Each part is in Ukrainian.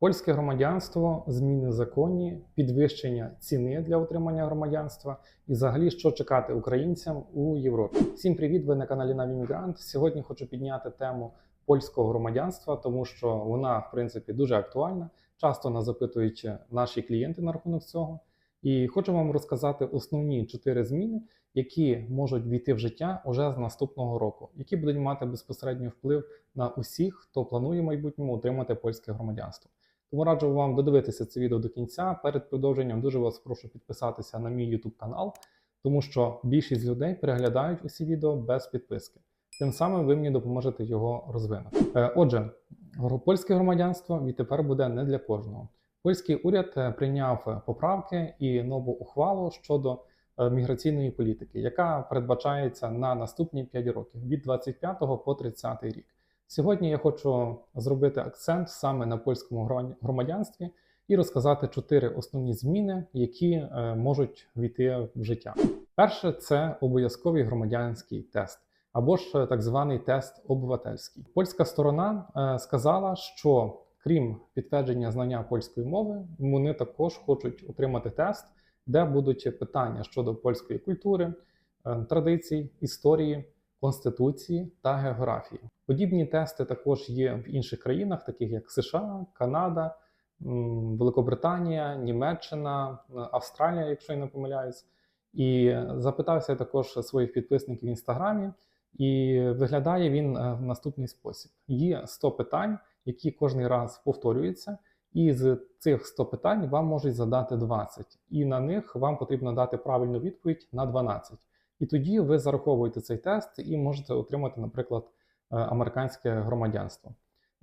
Польське громадянство, зміни в законі, підвищення ціни для отримання громадянства і взагалі що чекати українцям у Європі. Всім привіт! Ви на каналі Наві Мігрант. Сьогодні хочу підняти тему польського громадянства, тому що вона, в принципі, дуже актуальна. Часто нас запитують наші клієнти на рахунок цього. І хочу вам розказати основні чотири зміни, які можуть війти в життя уже з наступного року, які будуть мати безпосередній вплив на усіх, хто планує в майбутньому отримати польське громадянство. Тому раджу вам додивитися це відео до кінця. Перед продовженням дуже вас прошу підписатися на мій YouTube канал, тому що більшість людей переглядають усі відео без підписки. Тим самим ви мені допоможете його розвинути. Е, Отже, польське громадянство відтепер буде не для кожного. Польський уряд е, прийняв поправки і нову ухвалу щодо е, міграційної політики, яка передбачається на наступні 5 років від 25 по 30 рік. Сьогодні я хочу зробити акцент саме на польському громадя- громадянстві і розказати чотири основні зміни, які е, можуть війти в життя. Перше це обов'язковий громадянський тест або ж е, так званий тест обивательський. Польська сторона е, сказала, що крім підтвердження знання польської мови, вони також хочуть отримати тест, де будуть питання щодо польської культури, традицій, історії, конституції та географії. Подібні тести також є в інших країнах, таких як США, Канада, Великобританія, Німеччина, Австралія, якщо я не помиляюсь. І запитався також своїх підписників в інстаграмі, і виглядає він е, в наступний спосіб: є 100 питань, які кожний раз повторюються, і з цих 100 питань вам можуть задати 20, і на них вам потрібно дати правильну відповідь на 12. І тоді ви зараховуєте цей тест і можете отримати, наприклад, е, американське громадянство.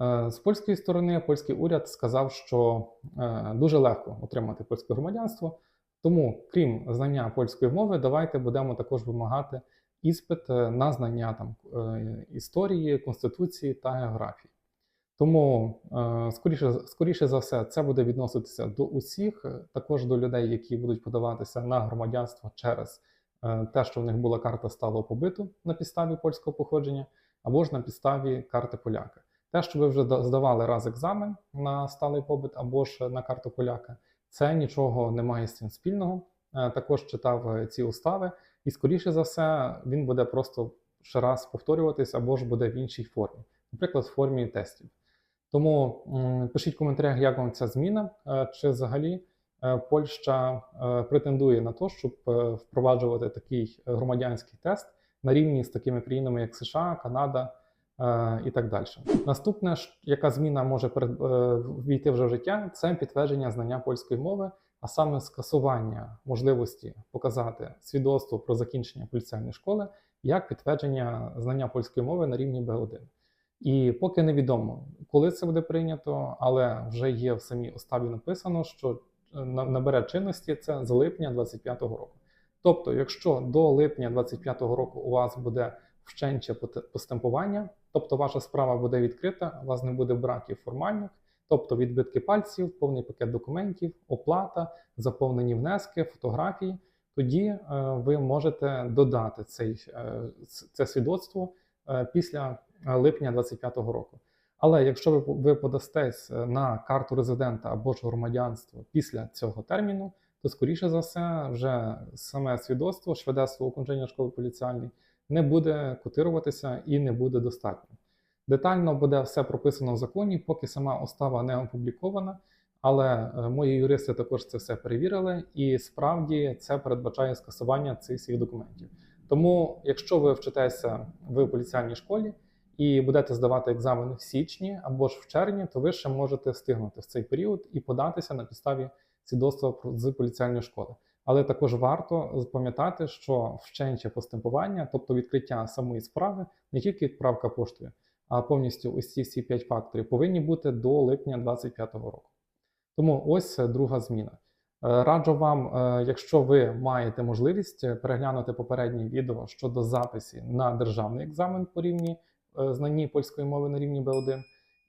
Е, З польської сторони, польський уряд сказав, що е, дуже легко отримати польське громадянство. Тому, крім знання польської мови, давайте будемо також вимагати іспит на знання там історії, конституції та географії. Тому, скоріше, скоріше за все, це буде відноситися до усіх, також до людей, які будуть подаватися на громадянство через те, що в них була карта сталого побиту на підставі польського походження, або ж на підставі карти поляка. Те, що ви вже здавали раз екзамен на сталий побит або ж на карту поляка, це нічого не має з цим спільного. Е, Також читав е, ці устави, і скоріше за все він буде просто ще раз повторюватись або ж буде в іншій формі, наприклад, в формі тестів. Тому пишіть в коментарях, як вам ця зміна, е, чи взагалі е, Польща е, претендує на те, щоб е, впроваджувати такий е, громадянський тест на рівні з такими країнами, як США, Канада е, і так далі. Наступне, яка зміна може е, ввійти вже в життя, це підтвердження знання польської мови, а саме скасування можливості показати свідоцтво про закінчення поліцейної школи як підтвердження знання польської мови на рівні Б1. І поки невідомо, коли це буде прийнято, але вже є в самій уставі написано, що е, набере чинності це з липня 25-го року. Тобто, якщо до липня 25-го року у вас буде вщенче постемпування, тобто ваша справа буде відкрита, у вас не буде браків формальних, тобто відбитки пальців, повний пакет документів, оплата, заповнені внески, фотографії, тоді е, ви можете додати цей, е, це свідоцтво е, після липня 25-го року. Але якщо ви, ви подастесь е, на карту резидента або ж громадянство після цього терміну, то скоріше за все, вже саме свідоцтво шведецтво окончання школи поліціальної не буде котируватися і не буде достатньо. Детально буде все прописано в законі, поки сама устава не опублікована. Але е, мої юристи також це все перевірили, і справді це передбачає скасування цих всіх документів. Тому, якщо ви вчитеся в поліціальній школі і будете здавати екзамени в січні або ж в червні, то ви ще можете встигнути в цей період і податися на підставі свідоцтва з поліціальної школи. Але також варто пам'ятати, що вченче поступування, тобто відкриття самої справи, не тільки відправка поштою, а повністю ці всі п'ять факторів повинні бути до липня 2025 року. Тому ось друга зміна. Е, Раджу вам, е, якщо ви маєте можливість переглянути попереднє відео щодо записі на державний екзамен по рівні знанні польської мови на рівні B1,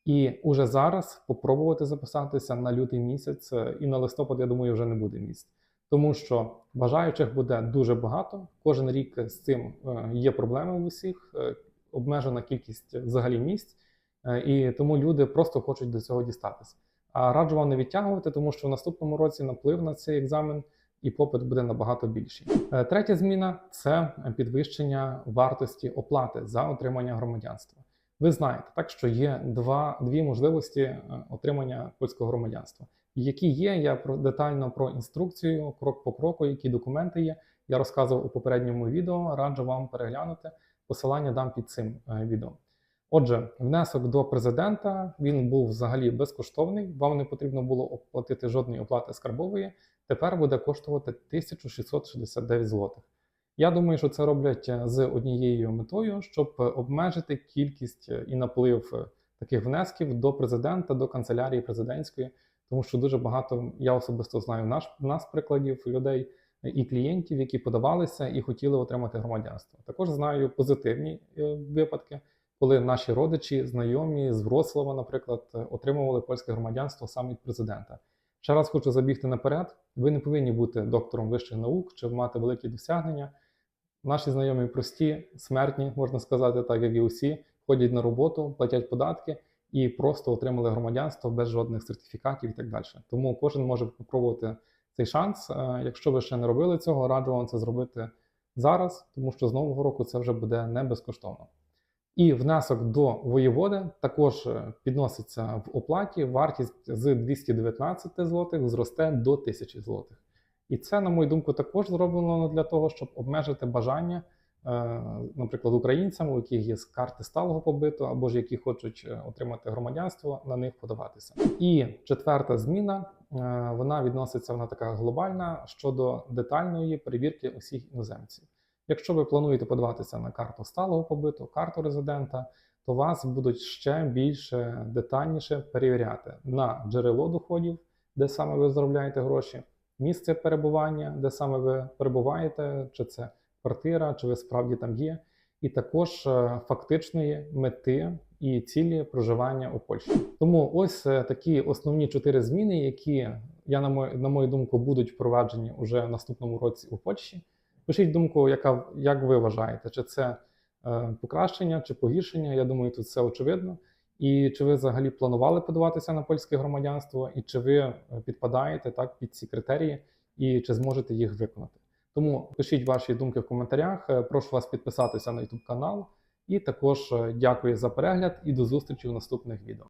і уже зараз попробувати записатися на лютий місяць, е, і на листопад, я думаю, вже не буде місць. Тому що бажаючих буде дуже багато. Кожен рік з цим е, є проблеми в усіх, е, обмежена кількість взагалі місць, е, і тому люди просто хочуть до цього дістатися. А раджу вам не відтягувати, тому що в наступному році наплив на цей екзамен і попит буде набагато більший. Е, Третя зміна це підвищення вартості оплати за отримання громадянства. Ви знаєте, так що є два, дві можливості е, отримання польського громадянства. Які є, я про детально про інструкцію, крок по кроку, які документи є. Я розказував у попередньому відео. Раджу вам переглянути. Посилання дам під цим е, відео. Отже, внесок до президента він був взагалі безкоштовний. Вам не потрібно було оплатити жодної оплати скарбової. Тепер буде коштувати 1669 злотих. Я думаю, що це роблять е, з однією метою, щоб е, обмежити кількість е, і наплив таких внесків до президента, до канцелярії президентської, тому що дуже багато я особисто знаю наш нас прикладів людей і клієнтів, які подавалися і хотіли отримати громадянство. Також знаю позитивні випадки, коли наші родичі, знайомі з Вроцлава, наприклад, отримували польське громадянство саме від президента. Ще раз хочу забігти наперед. Ви не повинні бути доктором вищих наук чи мати великі досягнення. Наші знайомі прості, смертні, можна сказати, так як і усі, ходять на роботу, платять податки і просто отримали громадянство без жодних сертифікатів і так далі. Тому кожен може спробувати цей шанс. Е, Якщо ви ще не робили цього, раджу вам це зробити зараз, тому що з нового року це вже буде не безкоштовно. І внесок до воєводи також е, підноситься в оплаті. Вартість з 219 злотих зросте до 1000 злотих. І це, на мою думку, також зроблено для того, щоб обмежити бажання, е, наприклад, українцям, у яких є карти сталого побиту, або ж які хочуть е, отримати громадянство, на них подаватися. І четверта зміна вона відноситься, вона така глобальна щодо детальної перевірки усіх іноземців. Якщо ви плануєте подаватися на карту сталого побиту, карту резидента, то вас будуть ще більше детальніше перевіряти на джерело доходів, де саме ви заробляєте гроші, місце перебування, де саме ви перебуваєте, чи це квартира, чи ви справді там є, і також е, фактичної мети і цілі проживання у Польщі. Тому ось е, такі основні чотири зміни, які я на мою, на мою думку будуть впроваджені уже в наступному році у Польщі. Пишіть думку, яка як ви вважаєте, чи це е, покращення, чи погіршення. Я думаю, тут все очевидно. І чи ви взагалі планували подаватися на польське громадянство, і чи ви е, підпадаєте так під ці критерії, і чи зможете їх виконати? Тому пишіть ваші думки в коментарях. Е, Прошу вас підписатися на YouTube канал. І також е, дякую за перегляд і до зустрічі в наступних відео.